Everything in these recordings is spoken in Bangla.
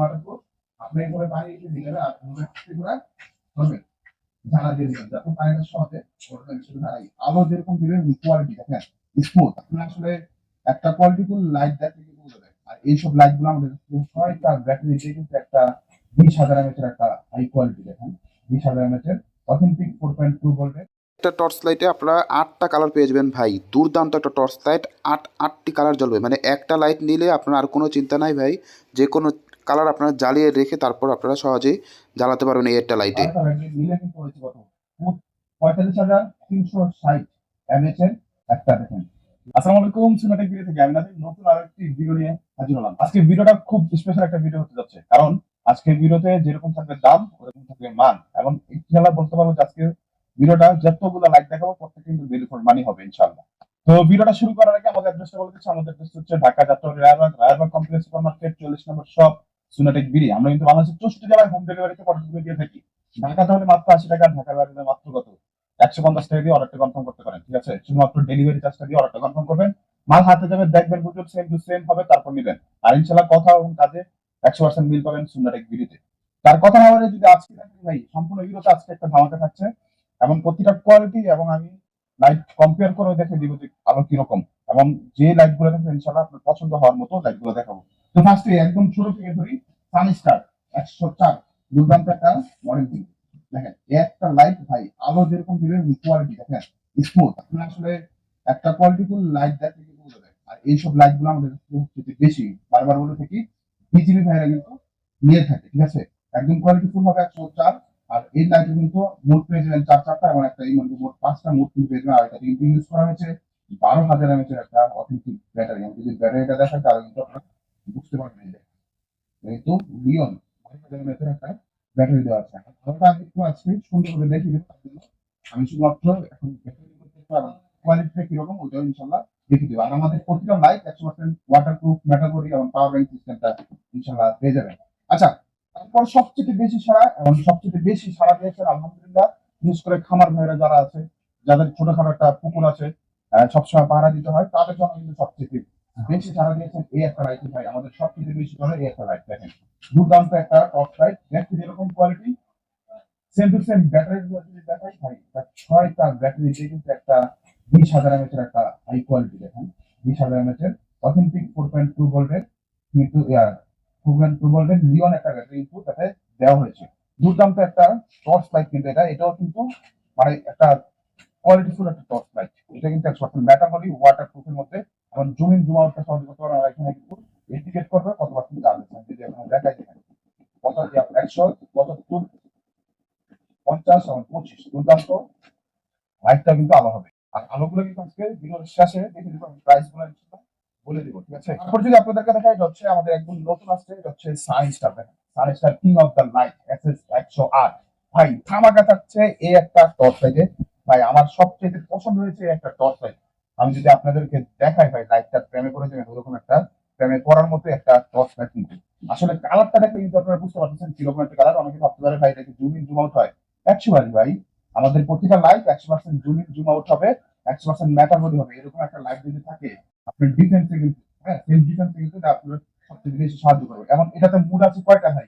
ওয়াটারপ্রুফ আপনি করে ধরবেন ঝাড়া দিয়ে দিবেন যাতে সহজে আলো যেরকম দিবেন কোয়ালিটি দেখেন স্মুথ আপনি আসলে একটা কোয়ালিটিফুল লাইট দেখলে কিন্তু আর এইসব লাইটগুলো আমাদের ছয়টা ব্যাটারিতে কিন্তু একটা বিশ হাজার এমএচের একটা হাই কোয়ালিটি দেখেন। বিশ হাজার এমএচের অথেন্টিক ফোর পয়েন্ট টু ভোল্টের একটা টর্চ লাইটে আপনারা আটটা কালার পেয়ে যাবেন ভাই। দুর্দান্ত একটা টর্চ লাইট আট, আটটি কালার জ্বলবে। মানে একটা লাইট নিলে আপনার আর কোনো চিন্তা নাই ভাই। যে কোনো কালার আপনারা জ্বালিয়ে রেখে তারপর আপনারা সহজেই জ্বালাতে পারবেন এই একটা লাইটে পঁয়তাল্লিশ হাজার আজকের যেরকম থাকবে দাম, ওরকম থাকবে মান। এবং বলতে পারব যে যতগুলো কিন্তু মানি হবে ইনশাআল্লাহ। তো শুরু করার আগে আমাদের ঢাকা যাত্রা, Raibagh Raibagh complex super market চল্লিশ নম্বর শপ সুনাটেক বিড়ি আমরা কিন্তু বাংলাদেশের চৌষট্টি জেলায় হোম ডেলিভারিতে পর্যটন দিয়ে থাকি। ঢাকাতে হলে মাত্র আশি টাকা, ঢাকার বাইরে মাত্র কত? একশো পঞ্চাশ টাকা দিয়ে অর্ডারটা কনফার্ম করতে পারেন, ঠিক আছে? শুধুমাত্র ডেলিভারি চার্জটা দিয়ে অর্ডারটা কনফার্ম করবেন। মাল হাতে যাবে, দেখবেন বুঝবেন সেম টু সেম হবে, তারপর নেবেন। আর ইনশাল্লাহ কথা এবং কাজে একশো পার্সেন্ট মিল পাবেন সুন্দর বিড়িতে তার কথা না যদি আজকে দেখেন ভাই, সম্পূর্ণ ভিডিওতে আজকে একটা ধামাকা থাকছে। এবং প্রতিটা কোয়ালিটি এবং আমি লাইট কম্পেয়ার করে দেখে দিব যে আলো কীরকম। এবং যে লাইটগুলো দেখবেন ইনশাল্লাহ আপনার পছন্দ হওয়ার মতো লাইটগুলো দেখাবো। তো ফার্স্টে একদম ছোট থেকে ধরি সানি স্টার একশো চার, দুর্দান্ত একটা মডেল দিন দেখেন, একটা লাইট ভাই, আলো যেরকম দিবেন কোয়ালিটি দেখেন স্মুথ আপনার আসলে একটা কোয়ালিটিফুল লাইট দেখলে কিন্তু বোঝা যায় আর এইসব লাইটগুলো আমাদের বেশি। বারবার বলে থাকি বিজিবি ভাইরা কিন্তু নিয়ে থাকে, ঠিক আছে? একদম কোয়ালিটিফুল হবে একশো চার, আর এই লাইটে কিন্তু মোট পেয়ে যাবেন চার চারটা এবং একটা এই মধ্যে মোট পাঁচটা, মোট কিন্তু পেয়ে যাবেন আর এটা কিন্তু ইউজ করা হয়েছে বারো হাজার এমএচের একটা অথেন্টিক ব্যাটারি আমি যদি ব্যাটারিটা দেখাই, তাহলে কিন্তু আপনারা বুঝতে পারবেন যে লিওন হাজার একটা ব্যাটারি দেওয়া আছে। ওটা আমি একটু আজকে সুন্দর করে দেখিয়ে তার জন্য। আমি শুধুমাত্র এখন ব্যাটারি কোয়ালিটিটা কীরকম ওইটাও ইনশাল্লাহ দেখে দেবো। আর আমাদের প্রতিটা লাইট একশো পার্সেন্ট ওয়াটার প্রুফ মেটাল এবং পাওয়ার ব্যাংক সিস্টেমটা ইনশাল্লাহ পেয়ে যাবেন। আচ্ছা তারপর সবচেয়ে বেশি সারা, এবং সবচেয়ে বেশি সারা দিয়েছেন আলহামদুলিল্লাহ, বিশেষ করে খামার ভাইরা যারা আছে, যাদের ছোটখাটো একটা পুকুর আছে সবসময় পাহারা দিতে হয়, তাদের জন্য কিন্তু সবচেয়ে বেশি সারা দিয়েছেন এই একটা লাইট ভাই আমাদের সবচেয়ে বেশি করে এই একটা লাইট দেখেন। দুর্দান্ত একটা টপ লাইট দেখতে যেরকম quality same to same battery যদি দেখাই, ভাই তার ছয়টা ব্যাটারিতে কিন্তু একটা বিশ হাজার এমএচের একটা হাই কোয়ালিটি দেখেন। বিশ হাজার এমএচের অথেন্টিক ফোর পয়েন্ট টু ভোল্টের কিন্তু ফোর পয়েন্ট টু ভোল্টের লিওন একটা ব্যাটারি কিন্তু তাতে দেওয়া হয়েছে। দুর্দান্ত একটা টর্চ লাইট কিন্তু এটা, এটাও কিন্তু মানে একটা কোয়ালিটিফুল একটা টর্চ লাইট এটা কিন্তু একশো পার্সেন্ট মেটাবলি ওয়াটার প্রুফের মধ্যে। এবং জুম ইন জুম আউটটা সহজ করতে পারবেন আর এখানে কিন্তু ইন্ডিকেট করবে কত পার্সেন্ট যাবে যদি এখন দেখাই দেখেন কত একশো, পঁচাত্তর, পঞ্চাশ এবং পঁচিশ। দুর্দান্ত। লাইটটা কিন্তু আলো হবে। আর আলোগুলো কিন্তু আজকে ভিডিওর শেষে দেখে দিব প্রাইসগুলো বলে দিব, ঠিক আছে? তারপর যদি আপনাদেরকে দেখাই, এটা হচ্ছে আমাদের একদম নতুন আসছে, এটা হচ্ছে sun star sun star king of the light S S একশো আট। ভাই থামাকা থাকছে এই একটা টর্চ লাইটে ভাই, আমার সবচেয়ে পছন্দ হয়েছে একটা টর্চ লাইট। আমি যদি আপনাদেরকে দেখাই ভাই, লাইটটা প্রেমে করে দেবেন ওরকম একটা প্রেমে পড়ার মতো একটা টর্চ লাইট কিন্তু। আসলে কালারটা দেখলে কিন্তু আপনারা বুঝতে পারতেছেন কীরকম একটা কালার। অনেকে ভাবতে পারে ভাই, এটা কি জুম ইন জুম আউট হয়? অ্যাকচুয়ালি ভাই, আমাদের প্রতিটা লাইট একশো percent zoom in zoom out হবে একশো পার্সেন্ট ম্যাটার বডি হবে। এরকম একটা লাইট যদি থাকে, আপনার ডিফেন্সে কিন্তু হ্যাঁ সেলফ ডিফেন্সে কিন্তু আপনার সবচেয়ে বেশি সাহায্য করবে। এবং এটাতে মুড আছে কয়টা ভাই?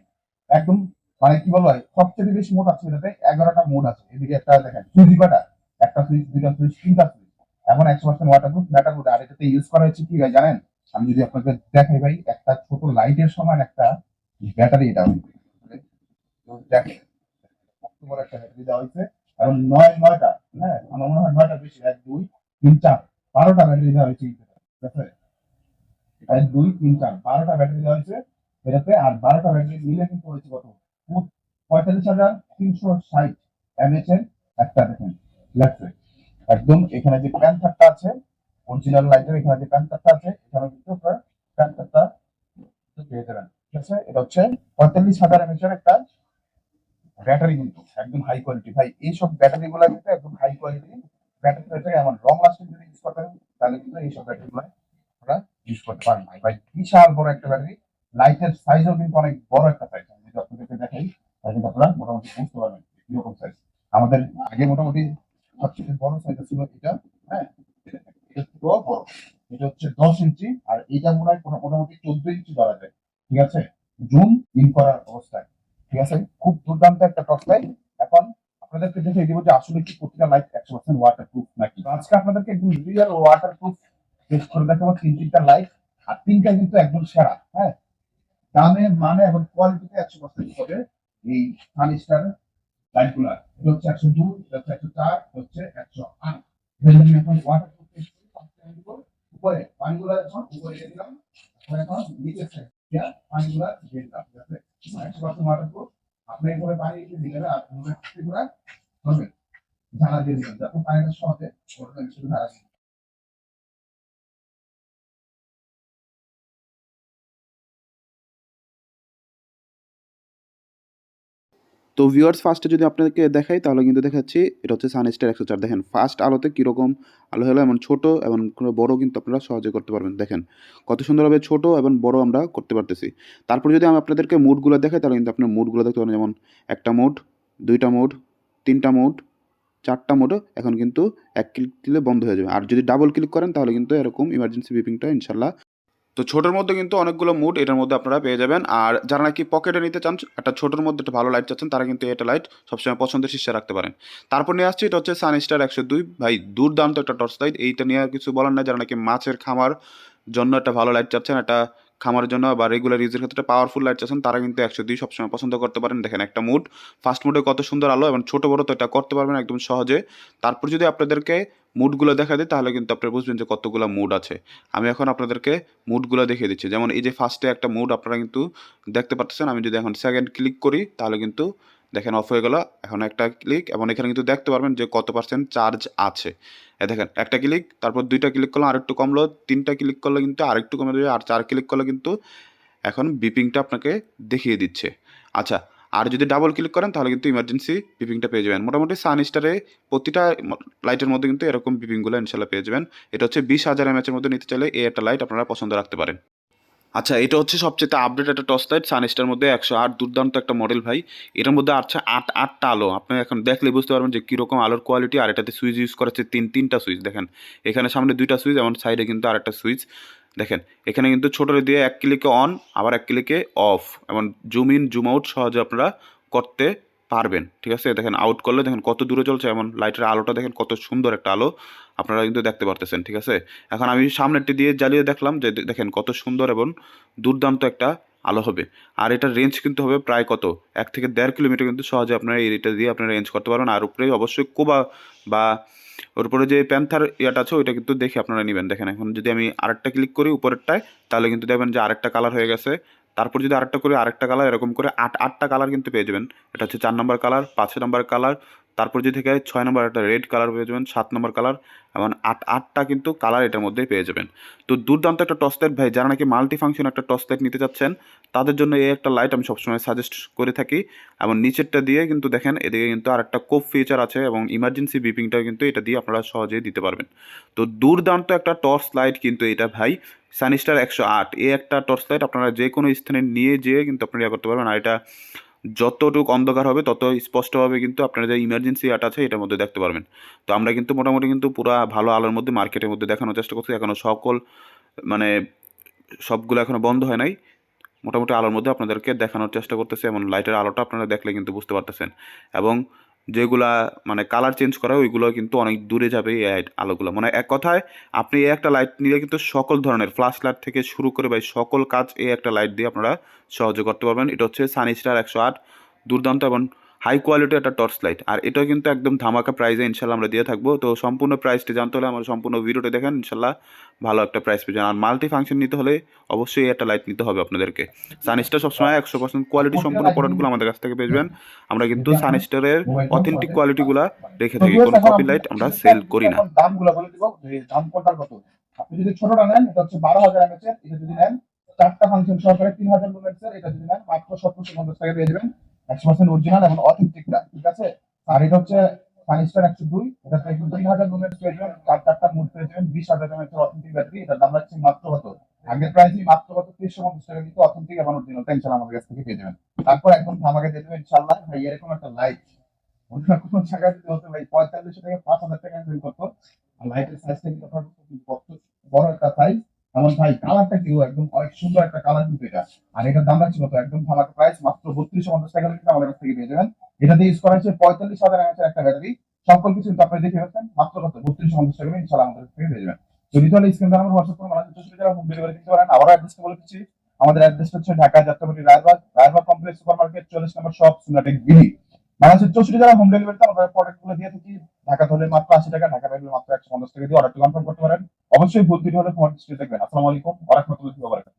একদম মানে কি বলব সবচেয়ে বেশি মোড আছে এটাতে এগারোটা মোড আছে। এদিকে একটা দেখেন কয়টা একটা সুইচ দুইটা সুইচ তিনটা সুইচ এখন একশো পার্সেন্ট ওয়াটার ওয়াটারপ্রুফ ম্যাটার আর এটাতে ইউজ করা হয়েছে কি ভাই, জানেন? আমি যদি আপনাকে দেখাই ভাই, একটা ছোট লাইটের সমান একটা ব্যাটারি এটা একটা ব্যাটারি দেওয়া হয়েছে। এবং নয়, নয়টা হ্যাঁ আমার মনে হয় নয়টা বেশি, এক, দুই, তিন, চার, বারোটা ব্যাটারি দেওয়া হয়েছে দুই, তিন, চার, বারোটা ব্যাটারি দেওয়া হয়েছে এটাতে, আর বারোটা ব্যাটারি কিন্তু হয়েছে কত? পঁয়তাল্লিশ হাজার তিনশো এর একটা দেখেন। লেফট একদম, এখানে যে প্যান্থারটা আছে অরিজিনাল লাইটের এখানে যে প্যান্থারটা আছে, এখানে কিন্তু আপনার প্যান্থারটা পেয়ে যাবেন ঠিক আছে? এটা হচ্ছে পঁয়তাল্লিশ হাজার এমএচ একটা ব্যাটারি কিন্তু, একদম হাই কোয়ালিটি ভাই, এইসব ব্যাটারি গুলো কিন্তু একদম হাই কোয়ালিটি ব্যাটারি হচ্ছে এমন লং লাস্টিং যদি ইউজ করতে তাহলে কিন্তু এইসব ব্যাটারি গুলো আপনারা ইউজ করতে পারেন ভাই ভাই বিশাল বড় একটা ব্যাটারি লাইটের সাইজও কিন্তু অনেক বড় একটা সাইজ আমি যদি আপনাদেরকে দেখাই, তাহলে কিন্তু আপনারা মোটামুটি বুঝতে পারবেন, কীরকম সাইজ আমাদের আগে মোটামুটি বড় সাইজ ছিল এটা হ্যাঁ? এটা বড় এটা হচ্ছে দশ ইঞ্চি, আর এটা মনে হয় কোনো- মোটামুটি চোদ্দ ইঞ্চি ধরা যায়। ঠিক আছে? জুম ইন করার অবস্থায়। ঠিক আছে? খুব দুর্দান্ত একটা টর্চ লাইট। এখন আপনাদেরকে দেখে যে আসলে কি প্রতিটা লাইট একশো পার্সেন্ট ওয়াটার প্রুফ নাকি আজকে আপনাদেরকে একদম রিয়েল ওয়াটার প্রুফ টেস্ট করে দেখাবো তিন তিনটা লাইট আর তিনটা কিন্তু একদম সেরা হ্যাঁ? দামে মানে এবং কোয়ালিটিতে একশো পার্সেন্ট হবে এই সানস্টার লাইটগুলা। এটা হচ্ছে একশো দুই হচ্ছে একশো চার হচ্ছে একশো আট। আমি এখন ওয়াটার উপরে পানিগুলো এখন, উপরে দিলাম। এখন নিচে পানিগুলা দিয়ে দিলাম, যাতে একশো পার্সেন্ট ওয়াটার প্রুফ আপনি করে পানি এগুলা হবে ঢালা দিয়ে দিবেন যাতে পানিটা সহজে ওটা তো ভিউয়ার্স ফার্স্টে যদি আপনাদেরকে দেখাই, তাহলে কিন্তু দেখাচ্ছি, এটা হচ্ছে সানস্টার একশো চার দেখেন ফার্স্ট আলোতে কীরকম আলো হলো, এমন ছোট এবং বড় কিন্তু আপনারা সহজে করতে পারবেন। দেখেন, কত সুন্দরভাবে ছোট এবং বড় আমরা করতে পারতেছি। তারপর যদি আমি আপনাদেরকে মুডগুলো দেখাই, তাহলে কিন্তু আপনার মুডগুলো দেখতে পারেন যেমন একটা মুড, দুইটা মুড, তিনটা মুড, চারটা মোডও এখন কিন্তু এক ক্লিক দিলে বন্ধ হয়ে যাবে। আর যদি ডাবল ক্লিক করেন, তাহলে কিন্তু এরকম ইমার্জেন্সি বিপিংটা ইনশাল্লাহ তো ছোটোর মধ্যে কিন্তু অনেকগুলো মুড এটার মধ্যে আপনারা পেয়ে যাবেন। আর যারা নাকি পকেটে নিতে চান, একটা ছোটোর মধ্যে একটা ভালো লাইট চাচ্ছেন, তারা কিন্তু এটা লাইট সবসময় পছন্দের শীর্ষে রাখতে পারেন। তারপর নিয়ে আসছি, এটা হচ্ছে সানস্টার একশো দুই। ভাই, দুর্দান্ত একটা টর্চ লাইট এইটা নিয়ে আর কিছু বলার নাই, যারা নাকি মাছের খামার জন্য একটা ভালো লাইট চাচ্ছেন, একটা খামারের জন্য বা রেগুলার ইউজের ক্ষেত্রে পাওয়ারফুল লাইট চাচ্ছেন, তারা কিন্তু একশো দুই সবসময় পছন্দ করতে পারেন। দেখেন একটা মুড ফার্স্ট মুডে কত সুন্দর আলো এবং ছোটো বড়ো তো এটা করতে পারবেন একদম সহজে। তারপর যদি আপনাদেরকে মুডগুলো দেখা দিই তাহলে কিন্তু আপনারা বুঝবেন যে কতগুলো মুড আছে। আমি এখন আপনাদেরকে মুডগুলো দেখিয়ে দিচ্ছি। যেমন এই যে ফার্স্টে একটা মুড আপনারা কিন্তু দেখতে পাচ্ছেন, আমি যদি এখন সেকেন্ড ক্লিক করি, তাহলে কিন্তু দেখেন অফ হয়ে গেল। এখন একটা ক্লিক এবং এখানে কিন্তু দেখতে পারবেন যে কত পার্সেন্ট চার্জ আছে। দেখেন, একটা ক্লিক তারপর দুইটা ক্লিক করলে আরেকটু কমলো, তিনটা ক্লিক করলে কিন্তু আরেকটু কমে যাবে, আর চার ক্লিক করলে কিন্তু এখন বিপিংটা আপনাকে দেখিয়ে দিচ্ছে। আচ্ছা আর যদি ডাবল ক্লিক করেন, তাহলে কিন্তু ইমার্জেন্সি বিপিংটা পেয়ে যাবেন। মোটামুটি সান স্টারে প্রতিটা লাইটের মধ্যে কিন্তু এরকম বিপিংগুলো ইনশাল্লাহ পেয়ে যাবেন। এটা হচ্ছে বিশ হাজার এমএচের মধ্যে নিতে চাইলে এই একটা লাইট আপনারা পছন্দ রাখতে পারেন। আচ্ছা এটা হচ্ছে সবচেয়ে আপডেট একটা টর্চ লাইট সানস্টার মধ্যে একশো আট। দুর্দান্ত একটা মডেল ভাই। এটার মধ্যে আছে আট, আটটা আলো। আপনি এখন দেখলে বুঝতে পারবেন যে কীরকম আলোর কোয়ালিটি আর এটাতে সুইচ ইউজ করেছে তিন, তিনটা সুইচ দেখেন, এখানে সামনে দুইটা সুইচ এবং সাইডে কিন্তু আরেকটা সুইচ দেখেন, এখানে কিন্তু ছোটো দিয়ে এক ক্লিকে অন আবার এক ক্লিকে অফ এবং জুম ইন জুম আউট সহজে আপনারা করতে পারবেন, ঠিক আছে? দেখেন আউট করলে দেখেন কত দূরে চলছে, এমন লাইটের আলোটা দেখেন কত সুন্দর একটা আলো আপনারা কিন্তু দেখতে পারতেছেন, ঠিক আছে? এখন আমি সামনেরটি দিয়ে জ্বালিয়ে দেখলাম যে দেখেন কত সুন্দর এবং দুর্দান্ত একটা আলো হবে। আর এটার রেঞ্জ কিন্তু হবে প্রায় কত? এক থেকে দেড় কিলোমিটার কিন্তু সহজে আপনারা এটা দিয়ে আপনারা রেঞ্জ করতে পারবেন। আর উপরে অবশ্যই কোবা বা ওর উপরে যে প্যান্থার ইয়াটা আছে, ওইটা কিন্তু দেখে আপনারা নেবেন। দেখেন, এখন যদি আমি আরেকটা ক্লিক করি উপরেরটায়, তাহলে কিন্তু দেখবেন যে আরেকটা কালার হয়ে গেছে। তারপর যদি আরেকটা করে, আরেকটা কালার এরকম করে আট, আটটা কালার কিন্তু পেয়ে যাবেন। এটা হচ্ছে চার নম্বর কালার পাঁচ নম্বর কালার তারপর যদি থেকে ছয় নম্বর একটা রেড কালার পেয়ে যাবেন, সাত নম্বর কালার এবং আট, আটটা কিন্তু কালার এটার মধ্যে পেয়ে যাবেন। তো দুর্দান্ত একটা টর্চ লাইট ভাই, যারা নাকি মাল্টি ফাংশন একটা টর্চ লাইট নিতে চাচ্ছেন, তাদের জন্য এই একটা লাইট আমি সবসময় সাজেস্ট করে থাকি। এবং নিচেরটা দিয়ে কিন্তু দেখেন, এদিকে কিন্তু আর একটা কোপ ফিচার আছে এবং ইমার্জেন্সি বিপিংটাও কিন্তু এটা দিয়ে আপনারা সহজেই দিতে পারবেন। তো দুর্দান্ত একটা টর্চ লাইট কিন্তু এটা ভাই সানিস্টার একশো আট। এই একটা টর্চ লাইট আপনারা যে কোনো স্থানে নিয়ে যেয়ে কিন্তু আপনারা ইয়া করতে পারবেন। আর এটা যতটুকু অন্ধকার হবে, তত স্পষ্টভাবে কিন্তু আপনারা যে ইমার্জেন্সি আট আছে, এটার মধ্যে দেখতে পারবেন। তো আমরা কিন্তু মোটামুটি কিন্তু পুরো ভালো আলোর মধ্যে মার্কেটের মধ্যে দেখানোর চেষ্টা করছি। এখনও সকল মানে সবগুলো এখনও বন্ধ হয় নাই। মোটামুটি আলোর মধ্যে আপনাদেরকে দেখানোর চেষ্টা করতেছে। এবং লাইটের আলোটা আপনারা দেখলে কিন্তু বুঝতে পারতেছেন। এবং যেগুলা মানে কালার চেঞ্জ করা, ওইগুলো কিন্তু অনেক দূরে যাবে এই আলোগুলো। মানে এক কথায়, আপনি এই একটা লাইট নিলে কিন্তু সকল ধরনের ফ্লাশ লাইট থেকে শুরু করে ভাই সকল কাজ এই একটা লাইট দিয়ে আপনারা সহজে করতে পারবেন। এটা হচ্ছে সানিস্টার একশো আট, দুর্দান্ত এবং হাই কোয়ালিটির একটা টর্চ লাইট আর এটাও কিন্তু একদম ধামাকা প্রাইসে ইনশাল্লাহ আমরা দিয়ে থাকব। তো সম্পূর্ণ প্রাইসটি জানতে হলে আমার সম্পূর্ণ ভিডিওটি দেখেন, ইনশাল্লাহ ভালো একটা প্রাইস পেয়ে আর মাল্টি ফাংশন নিতে হলে অবশ্যই একটা লাইট নিতে হবে আপনাদেরকে। সানিস্টার সবসময় একশো পার্সেন্ট কোয়ালিটি সম্পূর্ণ প্রোডাক্টগুলো আমাদের কাছ থেকে পেয়ে আমরা কিন্তু সানিস্টারের অথেন্টিক কোয়ালিটিগুলো রেখে থাকি, কোনো কপি লাইট আমরা সেল করি না। ছোটটা নেন, এটা হচ্ছে বারো হাজার এর, এটা যদি নেন, চারটা ফাংশন সহকারে তিন হাজার এর, এটা যদি নেন, মাত্র সত্তরশো পঞ্চাশ টাকা পেয়ে যাবেন। একশো পার্সেন্ট অরিজিনাল এবং অথেন্টিকটা ঠিক আছে? আর এটা হচ্ছে একশো দুই, এটা হাজার লুমেন্স পেয়ে চার চারটা পেয়ে বিশ হাজার এর অথেন্টিক ব্যাটারি এটার দাম রাখছে মাত্র কত? আগের প্রাইসই মাত্র কত? তিনশো পঞ্চাশ টাকা, কিন্তু অথেন্টিক এবং অরিজিনাল আমাদের কাছ থেকে পেয়ে যাবেন। তারপর একদম ধামাকে দিয়ে দেবেন ইনশাল্লাহ ভাই, এরকম একটা লাইট অন্য কোনো জায়গায় যদি হতো ভাই পঁয়তাল্লিশশো থেকে পাঁচ হাজার টাকা করতো আর লাইটের সাইজটা কিন্তু বড় একটা সাইজ এমন ভাই কালারটা কি একদম অনেক সুন্দর একটা কালার কিন্তু এটা। আর এটার দাম রাখছি কত? একদম ধামাকা প্রাইস মাত্র বত্রিশশো পঞ্চাশ টাকা কিন্তু আমাদের কাছ থেকে পেয়ে যাবেন। এটাতে ইউজ করা হয়েছে পঁয়তাল্লিশ হাজার এমএচের একটা ব্যাটারি সকল কিছু কিন্তু আপনি দেখে রাখবেন মাত্র কত? বত্রিশশো পঞ্চাশ টাকা ইনশাল্লাহ আমাদের থেকে পেয়ে যাবেন। যদি তাহলে স্ক্রিন নাম্বার হোয়াটসঅ্যাপ করে মানে চৌষট্টি টাকা হোম ডেলিভারি দিতে পারেন আবার অ্যাড্রেসটা বলে দিচ্ছি। আমাদের অ্যাড্রেসটা হচ্ছে Dhaka Jatrabari Raibag Raibag complex super market চল্লিশ নম্বর শপ সুনাটেক বিডি মানে চৌষট্টি টাকা হোম ডেলিভারিতে আমরা প্রোডাক্টগুলো দিয়ে থাকি, ঢাকা হলে মাত্র আশি টাকা, ঢাকা হলে মাত্র একশো পঞ্চাশ টাকা দিয়ে অর্ডারটি কনফার্ম করতে পারেন। অবশ্যই ভর্তি হলে তোমার ফোন দেখবেন আসসালামু আলাইকুম। ওয়া